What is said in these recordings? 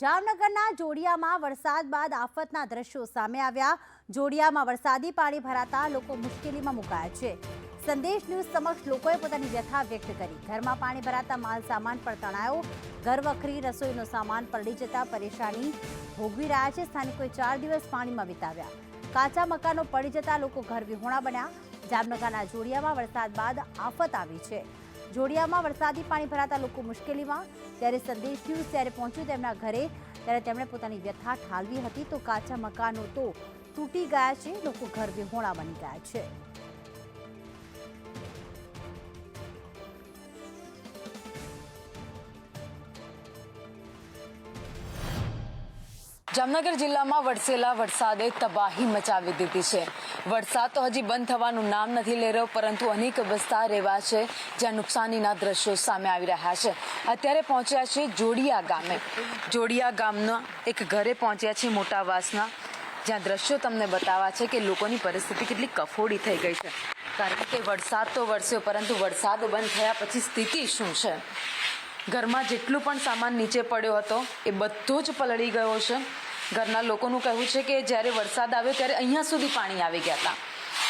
જામનગરના જોડિયામાં વરસાદ બાદ આફતના દ્રશ્યો સામે આવ્યા. જોડિયામાં વરસાદી પાણી ભરાતા લોકો મુશ્કેલીમાં મુકાયા છે. સંદેશ ન્યૂઝ સમક્ષ લોકોએ પોતાની વ્યથા વ્યક્ત કરી. ઘરમાં પાણી ભરાતા માલ સામાન પણ તણાયો. ઘર વખરી રસોઈનો સામાન પલળી જતા પરેશાની ભોગવી રહ્યા છે. સ્થાનિકોએ ચાર દિવસ પાણીમાં વિતાવ્યા. કાચા મકાનો પડી જતા લોકો ઘર વિહોણા બન્યા. જામનગરના જોડિયામાં વરસાદ બાદ આફત આવી છે. જોડિયામાં વરસાદી પાણી ભરાતા લોકો મુશ્કેલીમાં. ત્યારે સંદેશ ન્યૂઝ જ્યારે પહોંચ્યું તેમના ઘરે, ત્યારે તેમણે પોતાની વ્યથા ઠાલવી હતી. તો કાચા મકાનો તો તૂટી ગયા છે. લોકો ઘર વિહોણા બની ગયા છે. જામનગર જિલ્લામાં વરસેલા વરસાદે તબાહી મચાવી દીધી છે. વરસાદ તો હજી બંધ થવાનું નામ નથી લઈ રહ્યો, પરંતુ અનેક વિસ્તાર એવા છે જ્યાં નુકસાનીના દ્રશ્યો સામે આવી રહ્યા છે. અત્યારે પહોંચ્યા છે જોડિયા ગામે. જોડિયા ગામના એક ઘરે પહોંચ્યા છે મોટાવાસના. જ્યાં દ્રશ્યો તમને બતાવવા છે કે લોકોની પરિસ્થિતિ કેટલી કફોડી થઈ ગઈ છે. કારણ કે વરસાદ તો વરસ્યો, પરંતુ વરસાદ બંધ થયા પછી સ્થિતિ શું છે? ઘરમાં જેટલું પણ સામાન નીચે પડ્યો હતો, એ બધો જ પલળી ગયો છે. ઘરના લોકોનું કહેવું છે કે જ્યારે વરસાદ આવ્યો ત્યારે અહીંયા સુધી પાણી આવી ગયા હતા.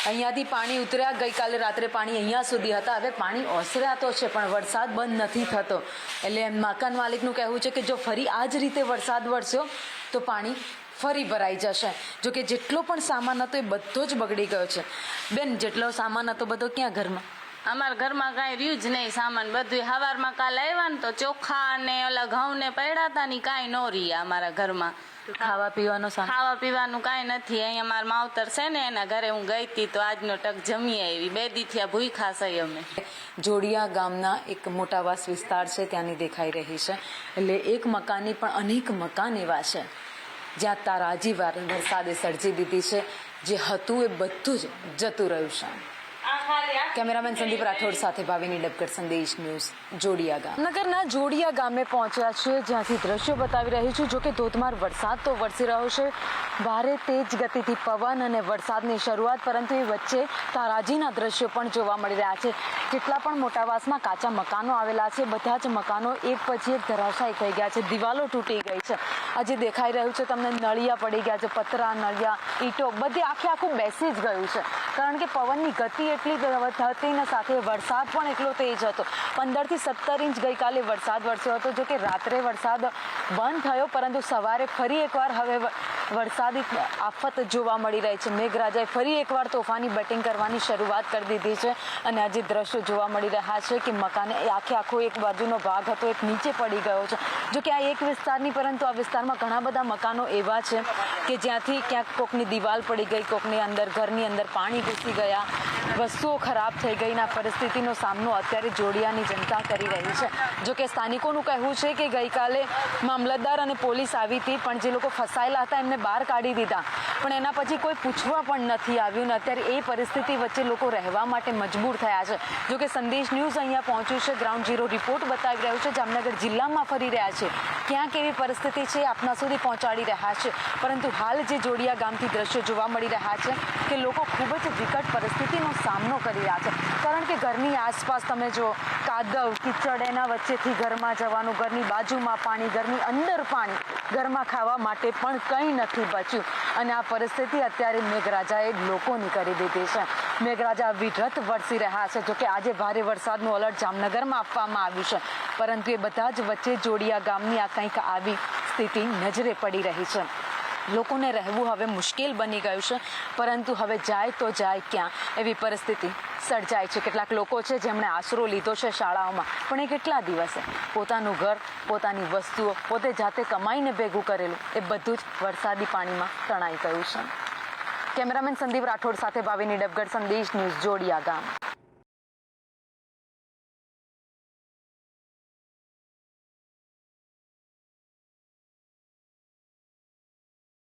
અહીંયાથી પાણી ઉતર્યા, ગઈકાલે રાત્રે પાણી અહીંયા સુધી હતા. હવે પાણી ઓસર્યા છે, પણ વરસાદ બંધ નથી થતો. એટલે મકાન માલિકનું કહેવું છે કે જો ફરી આ જ રીતે વરસાદ વરસ્યો, તો પાણી ફરી ભરાઈ જશે. જો કે જેટલો પણ સામાન હતો એ બધો જ બગડી ગયો છે. બેન, જેટલો સામાન હતો બધો ક્યાં ઘરમાં? અમારા ઘરમાં કાંઈ રહ્યું જ નહીં સામાન. બધું હવારમાં કાલ આવ્યા ને તો ચોખા ને ઓલા ઘઉં ને પડ્યા હતા ને કાંઈ ન રહ્યા અમારા ઘરમાં. ખાવા પીવાનું ખાવા પીવાનું કાંઈ નથી. અહીંયા મારા માવતર છે ને એના ઘરે હું ગઈ હતી તો આજનો ટક જમી આવી. બે દીથી ભૂખા ખાસાઈ અમે. જોડિયા ગામના એક મોટાવાસ વિસ્તાર છે ત્યાંની દેખાઈ રહી છે. એટલે એક મકાનની પણ અનેક મકાન એવા છે. જ્યાં તારાજી વાર વરસાદે સર્જી દીધી છે. જે હતું એ બધું જ જતું રહ્યું છે. કેમેરામેન સંદીપ રાઠોડ સાથે ભાવિની ડબકર સંદેશ ન્યૂઝ જોડિયા ગામ નગરના જોડિયા ગામે પહોંચ્યા છે, જ્યાંથી દ્રશ્યો બતાવી રહ્યું છું જોકે ધોધમાર વરસાદ તો વરસી રહ્યો છે. ભારે તેજ ગતિથી પવન અને વરસાદની શરૂઆત, પરંતુ એ વચ્ચે તારાજીના દ્રશ્યો પણ જોવા મળી રહ્યા છે. જેટલા પણ મોટાવાસમાં કાચા મકાનો આવેલા છે, બધા જ મકાનો એક પછી એક ધરાશાયી થઈ ગયા છે. દિવાલો તૂટી ગઈ છે. આજે દેખાઈ રહ્યું છે, તમને નળિયા પડી ગયા છે, પતરા, નળિયા, ઈંટો, બધી આખે આખું બેસી જ ગયું છે. કારણ કે પવનની ગતિ એટલી થતી ને સાથે વરસાદ પણ એટલો તેજ હતો. પંદરથી સત્તર ઇંચ ગઈકાલે વરસાદ વરસ્યો હતો જો કે રાત્રે વરસાદ બંધ થયો, પરંતુ સવારે ફરી એકવાર હવે વરસાદી આફત જોવા મળી રહી છે. મેઘરાજાએ ફરી એકવાર તોફાની બેટિંગ કરવાની શરૂઆત કરી દીધી છે અને આજે દ્રશ્યો જોવા મળી રહ્યા છે કે મકાને આખે આખો એક બાજુનો ભાગ હતો, એક નીચે પડી ગયો છે. જો કે આ એક વિસ્તારની, પરંતુ આ વિસ્તારમાં ઘણા બધા મકાનો એવા છે કે જ્યાંથી ક્યાંક કોકની દિવાલ પડી ગઈ, કોકની અંદર ઘરની અંદર પાણી ઘૂસી ગયા, વસ્તુઓ ખરાબ થઈ ગઈના પરિસ્થિતિનો સામનો અત્યારે જોડિયાની જનતા કરી રહી છે. જો કે સ્થાનિકોનું કહેવું છે કે ગઈકાલે મામલતદાર અને પોલીસ આવી હતી, પણ જે લોકો ફસાયેલા હતા, એમને બહાર કાઢી દીધા. પણ એના પછી કોઈ પૂછવા પણ નથી આવ્યું ને અત્યારે એ પરિસ્થિતિ વચ્ચે લોકો રહેવા માટે મજબૂર થયા છે. જો કે સંદેશ ન્યૂઝ અહીંયા પહોંચ્યું છે, ગ્રાઉન્ડ ઝીરો રિપોર્ટ બતાવી રહ્યું છે, જામનગર જિલ્લામાં ફરી રહ્યા છે. ક્યાં કેવી પરિસ્થિતિ છે આપના સુધી પહોંચાડી રહ્યા છે. પરંતુ હાલ જે જોડિયા ગામથી દ્રશ્યો જોવા મળી રહ્યા છે કે લોકો ખૂબ જ વિકટ પરિસ્થિતિનો સામનો કરી રહ્યા છે. કારણ કે ઘરની આસપાસ તમે જો કાદવ, કીચડ એના વચ્ચેથી ઘરમાં જવાનું, ઘરની બાજુમાં પાણી, ઘરની અંદર પાણી ઘરમાં ખાવા માટે પણ કંઈ નથી. બચ્યું. અને આ પરિસ્થિતિ અત્યારે મેઘરાજાએ લોકોની કરી દીધી છે. મેઘરાજા વિરત વરસી રહ્યા છે, જોકે આજે ભારે વરસાદનું અલર્ટ જામનગરમાં આપવામાં આવ્યું છે. પરંતુ એ બધા જ વચ્ચે જોડિયા ગામની આ કંઈક આવી સ્થિતિ નજરે પડી રહી છે. લોકોને રહેવું હવે મુશ્કેલ બની ગયું છે, પરંતુ હવે જાય તો જાય ક્યાં? એવી પરિસ્થિતિ સર્જાય છે. કેટલાક લોકો છે જેમણે આશરો લીધો છે શાળાઓમાં, પણ એ કેટલા દિવસે? પોતાનું ઘર, પોતાની વસ્તુઓ, પોતે જાતે કમાઈને ભેગું કરેલું, એ બધું જ વરસાદી પાણીમાં તણાઈ ગયું છે. કેમેરામેન સંદીપ રાઠોડ સાથે ભાવિની ડબગર સંદેશ ન્યૂઝ જોડિયા ગામ.